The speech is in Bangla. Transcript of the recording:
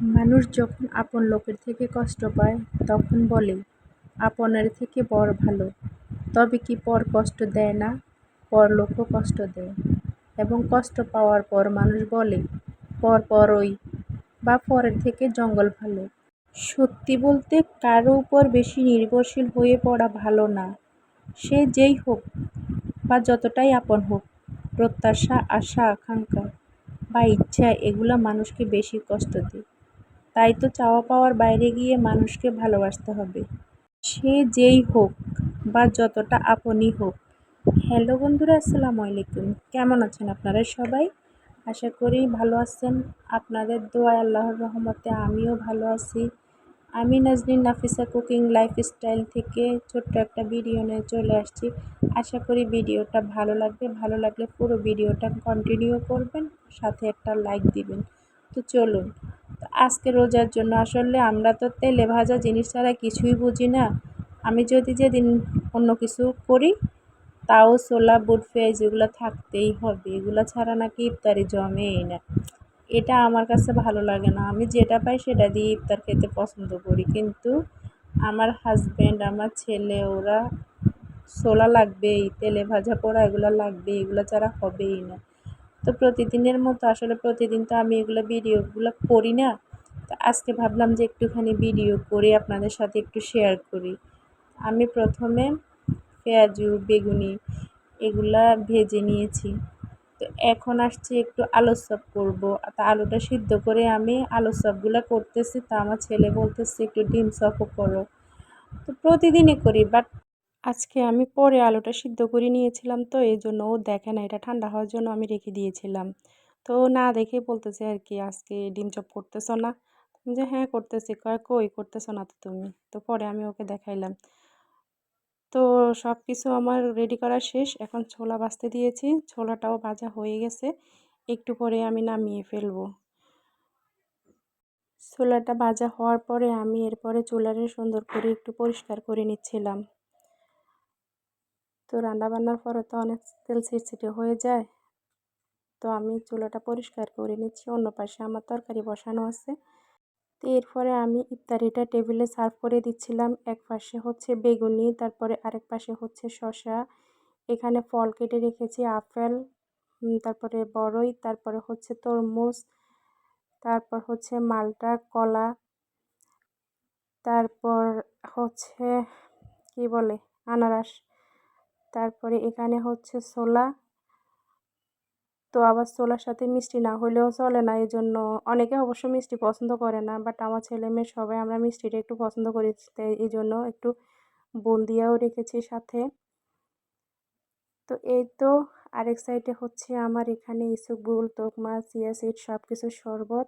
মানুষ যখন আপন লোকের থেকে কষ্ট পায়, তখন বলে, আপনের থেকে পর ভালো। তবে কি পর কষ্ট দেয় না? পর লোকও কষ্ট দেয়। এবং কষ্ট পাওয়ার পর মানুষ বলে, পর পরই বা পরের থেকে জঙ্গল ভালো। সত্যি বলতে কারও উপর বেশি নির্ভরশীল হয়ে পড়া ভালো না। সে যেই হোক বা যতটাই আপন হোক, প্রত্যাশা, আশা, আকাঙ্ক্ষা বা ইচ্ছা, এগুলো মানুষকে বেশি কষ্ট দেয়। তাই তো চাওয়া পাওয়ার বাইরে গিয়ে মানুষকে ভালোবাসতে হবে। সে যেই হোক বা যতটা আপনই হোক। হ্যালো বন্ধুরা, আসসালামু আলাইকুম। কেমন আছেন আপনারা সবাই? আশা করি ভালো আছেন। আপনাদের দোয়া আল্লাহর রহমতে আমিও ভালো আছি। আমি নাজনীন নাফিসা কুকিং লাইফস্টাইল থেকে ছোট্ট একটা ভিডিও নিয়ে চলে আসছি। আশা করি ভিডিওটা ভালো লাগবে। ভালো লাগলে পুরো ভিডিওটা কন্টিনিউ করবেন, সাথে একটা লাইক দিবেন। তো চলুন আজকে রোজার জন্য। আসলে আমরা তো তেলে ভাজা জিনিস ছাড়া কিছুই বুঝি না। আমি যদি যেদিন অন্য কিছু করি, তাও ছোলা বুট পেঁয়াজ এগুলো থাকতেই হবে। এগুলো ছাড়া নাকি ইফতারি জমেই না। এটা আমার কাছে ভালো লাগে না। আমি যেটা পাই সেটা দিয়ে ইফতার খেতে পছন্দ করি। কিন্তু আমার হাজব্যান্ড আমার ছেলে, ওরা ছোলা লাগবেই, তেলে ভাজা পোড়া এগুলো লাগবে এগুলো ছাড়া হবেই না। তো প্রতিদিনের মতো আসলে প্রতিদিন তো আমি এগুলো ভিডিওগুলো করি না। তো আজকে ভাবলাম যে একটুখানি ভিডিও করে আপনাদের সাথে একটু শেয়ার করি। আমি প্রথমে পেঁয়াজু, বেগুনি এগুলা ভেজে নিয়েছি। তো এখন আসছি একটু আলু চপ করব। তা আলুটা সিদ্ধ করে আমি আলু চপগুলো করতেছি। তা আমার ছেলে বলতেছে, একটু ডিম চপও করো। তো প্রতিদিনই করি বাট আজকে আমি পরে আলুটা সিদ্ধ করে নিয়েছিলাম তো, এই জন্য ও দেখে না, এটা ঠান্ডা হওয়ার জন্য আমি রেখে দিয়েছিলাম। তো না দেখে বলতেছে আর কি, আজকে ডিম চপ করতেছো না? যে হ্যাঁ করতেছি। কয়, কই করতেছো না তো তুমি? তো পরে আমি ওকে দেখাইলাম। তো সব কিছু আমার রেডি করা শেষ, এখন ছোলা বাছতে দিয়েছি, ছোলাটাও ভাজা হয়ে গেছে, একটু পরে আমি নামিয়ে ফেলব। ছোলাটা ভাজা হওয়ার পরে আমি এরপরে চুলারে সুন্দর করে একটু পরিষ্কার করে নিচ্ছিলাম। তো রান্না বান্নার পরে তো অনেক তেল ছিটছিটে হয়ে যায়। তো আমি চুলাটা পরিষ্কার করে নিচ্ছি, অন্য পাশে আমার তরকারি বসানো আছে। তো এরপরে আমি ইফতারিটা টেবিলে সার্ভ করে দিচ্ছিলাম। এক পাশে হচ্ছে বেগুনি, তারপরে আরেক পাশে হচ্ছে শশা এখানে ফল কেটে রেখেছি, আপেল তারপরে বড়ই, তারপরে হচ্ছে তরমুজ, তারপর হচ্ছে মালটা, কলা, তারপর হচ্ছে, কি বলে, আনারস। তারপরে এখানে হচ্ছে ছোলা। তো আবার ছোলার সাথে মিষ্টি না হলেও চলে না এই জন্য অনেকে অবশ্য মিষ্টি পছন্দ করে না বাট আমার ছেলে মেয়ে সবাই আমরা মিষ্টিটা একটু পছন্দ করি এই জন্য একটু বন্দিয়াও রেখেছি সাথে। তো এই তো আরেক সাইডে হচ্ছে আমার এখানে ইসুকবুল তোকমা চিয়া সিড সব কিছু শরবত।